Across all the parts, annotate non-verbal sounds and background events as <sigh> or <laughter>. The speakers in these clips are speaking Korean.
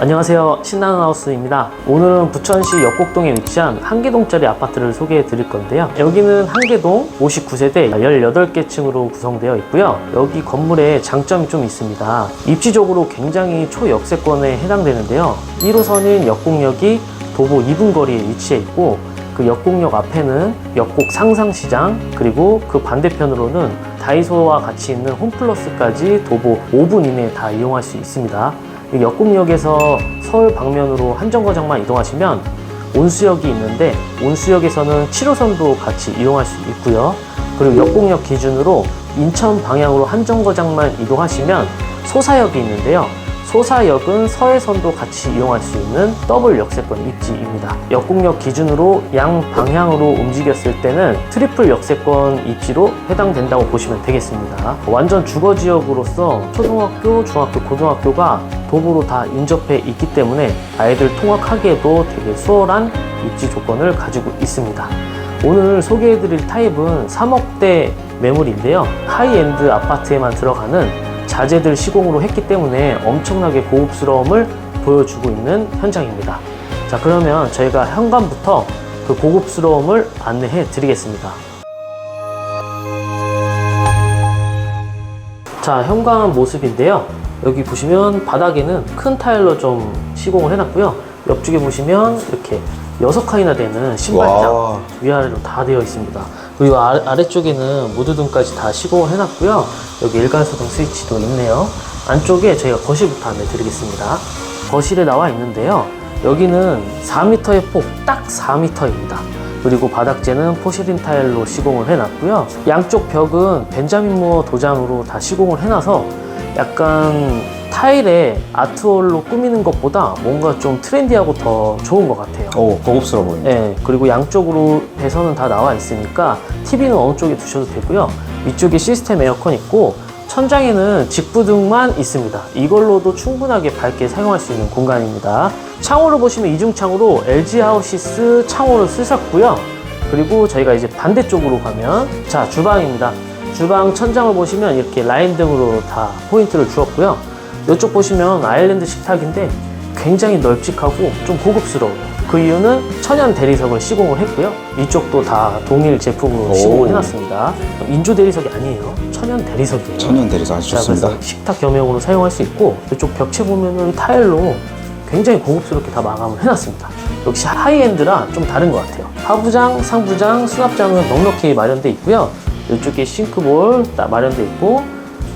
안녕하세요. 신나는 하우스입니다. 오늘은 부천시 역곡동에 위치한 한계동짜리 아파트를 소개해 드릴 건데요. 여기는 한계동 59세대 18개 층으로 구성되어 있고요. 여기 건물에 장점이 좀 있습니다. 입지적으로 굉장히 초역세권에 해당되는데요. 1호선인 역곡역이 도보 2분 거리에 위치해 있고 그 역곡역 앞에는 역곡 상상시장 그리고 그 반대편으로는 다이소와 같이 있는 홈플러스까지 도보 5분 이내에 다 이용할 수 있습니다. 이 역곡역에서 서울 방면으로 한정거장만 이동하시면 온수역이 있는데 온수역에서는 7호선도 같이 이용할 수 있고요. 그리고 역곡역 기준으로 인천 방향으로 한정거장만 이동하시면 소사역이 있는데요. 소사역은 서해선도 같이 이용할 수 있는 더블 역세권 입지입니다. 역곡역 기준으로 양 방향으로 움직였을 때는 트리플 역세권 입지로 해당된다고 보시면 되겠습니다. 완전 주거 지역으로서 초등학교, 중학교, 고등학교가 도보로 다 인접해 있기 때문에 아이들 통학하기에도 되게 수월한 입지 조건을 가지고 있습니다. 오늘 소개해드릴 타입은 3억대 매물인데요. 하이엔드 아파트에만 들어가는 자재들 시공으로 했기 때문에 엄청나게 고급스러움을 보여주고 있는 현장입니다. 자, 그러면 저희가 현관부터 그 고급스러움을 안내해 드리겠습니다. 자, 현관 모습인데요. 여기 보시면 바닥에는 큰 타일로 좀 시공을 해놨고요. 옆쪽에 보시면 이렇게 여섯 칸이나 되는 신발장 와. 위아래로 다 되어 있습니다. 그리고 아, 아래쪽에는 무드등까지 다 시공을 해놨고요. 여기 일괄소등 스위치도 있네요. 안쪽에 저희가 거실부터 안내 드리겠습니다. 거실에 나와 있는데요. 여기는 4m의 폭, 딱 4m입니다. 그리고 바닥재는 포시린 타일로 시공을 해놨고요. 양쪽 벽은 벤자민 무어 도장으로 다 시공을 해놔서 약간 타일에 아트월로 꾸미는 것보다 뭔가 좀 트렌디하고 더 좋은 것 같아요. 오, 고급스러워 보인다. 네, 그리고 양쪽으로 배선은 다 나와 있으니까 TV는 어느 쪽에 두셔도 되고요. 위쪽에 시스템 에어컨 있고 천장에는 직부등만 있습니다. 이걸로도 충분하게 밝게 사용할 수 있는 공간입니다. 창호를 보시면 이중창으로 LG 하우시스 창호를 쓰셨고요. 그리고 저희가 이제 반대쪽으로 가면 자 주방입니다. 주방 천장을 보시면 이렇게 라인 등으로 다 포인트를 주었고요. 이쪽 보시면 아일랜드 식탁인데 굉장히 널찍하고 좀 고급스러워요. 그 이유는 천연 대리석을 시공을 했고요. 이쪽도 다 동일 제품으로 오. 시공을 해놨습니다. 인조 대리석이 아니에요. 천연 대리석이에요. 천연 대리석 아주 자, 좋습니다. 그래서 식탁 겸용으로 사용할 수 있고 이쪽 벽체 보면은 타일로 굉장히 고급스럽게 다 마감을 해놨습니다. 역시 하이엔드라 좀 다른 것 같아요. 하부장, 상부장, 수납장은 넉넉히 마련되어 있고요. 이쪽에 싱크볼 딱 마련되어 있고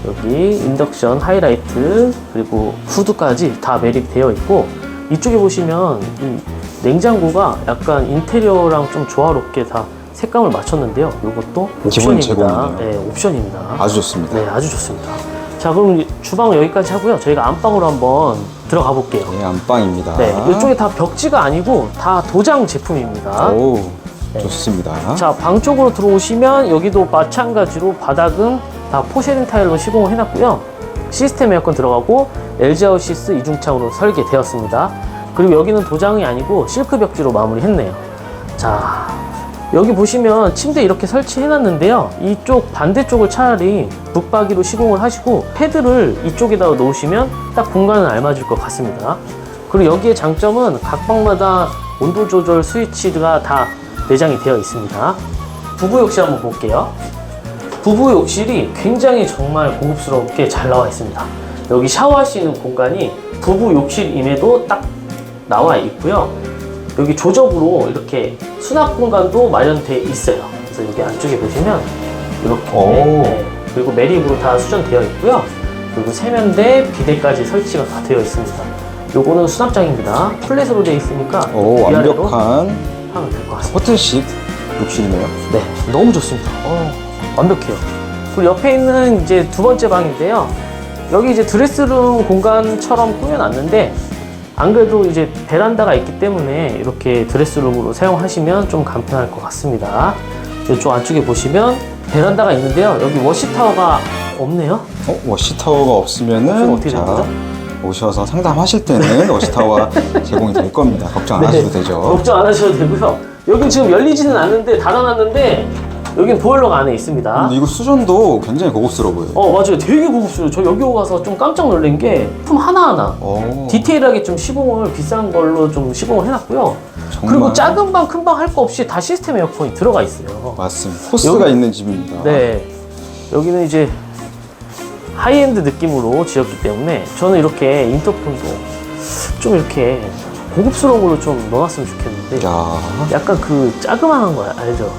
여기 인덕션 하이라이트 그리고 후드까지 다 매립되어 있고 이쪽에 보시면 이 냉장고가 약간 인테리어랑 좀 조화롭게 다 색감을 맞췄는데요. 이것도 옵션입니다. 네, 옵션입니다. 아주 좋습니다. 네, 아주 좋습니다. 자, 그럼 주방은 여기까지 하고요. 저희가 안방으로 한번 들어가 볼게요. 네, 안방입니다. 네, 이쪽에 다 벽지가 아니고 다 도장 제품입니다. 오, 네. 좋습니다. 자, 방 쪽으로 들어오시면 여기도 마찬가지로 바닥은 다 포쉐린 타일로 시공을 해놨고요. 시스템 에어컨 들어가고 LG 하우시스 이중창으로 설계되었습니다. 그리고 여기는 도장이 아니고 실크 벽지로 마무리했네요. 자, 여기 보시면 침대 이렇게 설치해놨는데요. 이쪽 반대쪽을 차라리 붙박이로 시공을 하시고 패드를 이쪽에다 놓으시면 딱 공간은 알맞을 것 같습니다. 그리고 여기에 장점은 각 방마다 온도 조절 스위치가 다 내장이 되어 있습니다. 부부 욕실 한번 볼게요. 부부 욕실이 굉장히 정말 고급스럽게 잘 나와 있습니다. 여기 샤워할 수 있는 공간이 부부 욕실임에도 딱 나와 있고요. 여기 조적으로 이렇게 수납 공간도 마련되어 있어요. 그래서 여기 안쪽에 보시면 이렇게 오. 네, 그리고 매립으로 다 수전되어 있고요. 그리고 세면대, 비데까지 설치가 다 되어 있습니다. 요거는 수납장입니다. 플랫으로 되어 있으니까 오, 완벽한 하면 될 것 같습니다. 호텔식 욕실이네요. 네, 너무 좋습니다. 어, 완벽해요. 그리고 옆에 있는 이제 두 번째 방인데요. 여기 이제 드레스룸 공간처럼 꾸며놨는데 안 그래도 이제 베란다가 있기 때문에 이렇게 드레스룸으로 사용하시면 좀 간편할 것 같습니다. 이쪽 안쪽에 보시면 베란다가 있는데요. 여기 워시타워가 없네요. 어, 워시타워가 없으면은 어떻게 되는 거죠? 오셔서 상담하실 때는 워시타워가 제공이 될 겁니다. 걱정 안 네. 하셔도 되죠. 걱정 안 하셔도 되고요. 여기 지금 열리지는 않는데 닫아놨는데 여긴 보일러가 안에 있습니다. 근데 이거 수전도 굉장히 고급스러워 보여요. 어 맞아요 되게 고급스러워 저 여기 와서 좀 깜짝 놀란 게 품 하나하나 오. 디테일하게 좀 시공을 비싼 걸로 좀 시공을 해놨고요 정말. 그리고 작은 방 큰 방 할 거 없이 다 시스템 에어컨이 들어가 있어요 맞습니다. 코스가 여기- 있는 집입니다. 네 여기는 이제 하이엔드 느낌으로 지었기 때문에 저는 이렇게 인터폰도 좀 이렇게 고급스러운 걸로 좀 넣어놨으면 좋겠는데 야. 약간 그 자그마한 거 알죠?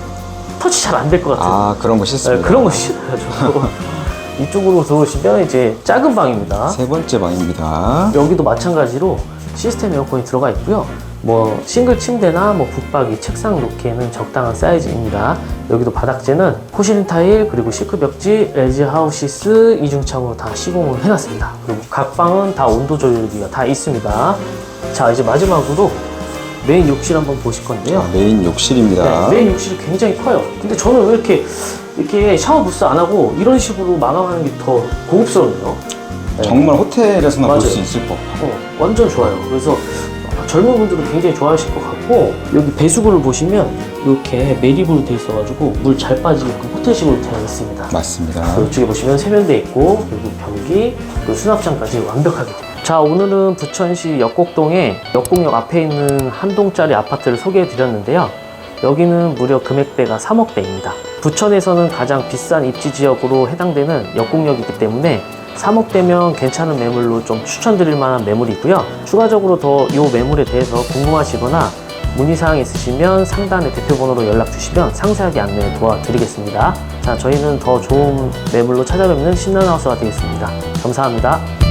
터치 잘 안 될 것 같은 아 그런 거 네, 싫습니다. 그런 거 싫어요 저 <laughs> 이쪽으로 들어오시면 이제 작은 방입니다 세 번째 방입니다. 여기도 마찬가지로 시스템 에어컨이 들어가 있고요. 뭐 싱글 침대나 뭐 붙박이, 책상 놓기에는 적당한 사이즈입니다. 여기도 바닥재는 포실린 타일 그리고 시크 벽지, 레지 하우시스 이중창으로 다 시공을 해놨습니다. 그리고 각 방은 다 온도 조절기가 다 있습니다. 자 이제 마지막으로 메인 욕실 한번 보실 건데요. 아, 메인 욕실입니다. 네, 메인 욕실이 굉장히 커요. 근데 저는 왜 이렇게 이렇게 샤워 부스 안 하고 이런 식으로 마감하는 게 더 고급스럽네요. 네. 정말 호텔에서나 볼. 수 있을 법. 어, 완전 좋아요. 그래서 젊은 분들은 굉장히 좋아하실 것 같고 여기 배수구를 보시면 이렇게 매립으로 돼 있어가지고 물 잘 빠지게끔 호텔식으로 되어 있습니다. 맞습니다. 이쪽에 보시면 세면대 있고 그리고 변기 그리고 수납장까지 완벽하게 돼요. 자 오늘은 부천시 역곡동에 역곡역 앞에 있는 한 동짜리 아파트를 소개해 드렸는데요. 여기는 무려 금액대가 3억대입니다. 부천에서는 가장 비싼 입지 지역으로 해당되는 역곡역이기 때문에 3억대면 괜찮은 매물로 좀 추천드릴 만한 매물이고요. 추가적으로 더 이 매물에 대해서 궁금하시거나 문의사항 있으시면 상단의 대표번호로 연락 주시면 상세하게 안내 도와드리겠습니다. 자, 저희는 더 좋은 매물로 찾아뵙는 신난하우스가 되겠습니다. 감사합니다.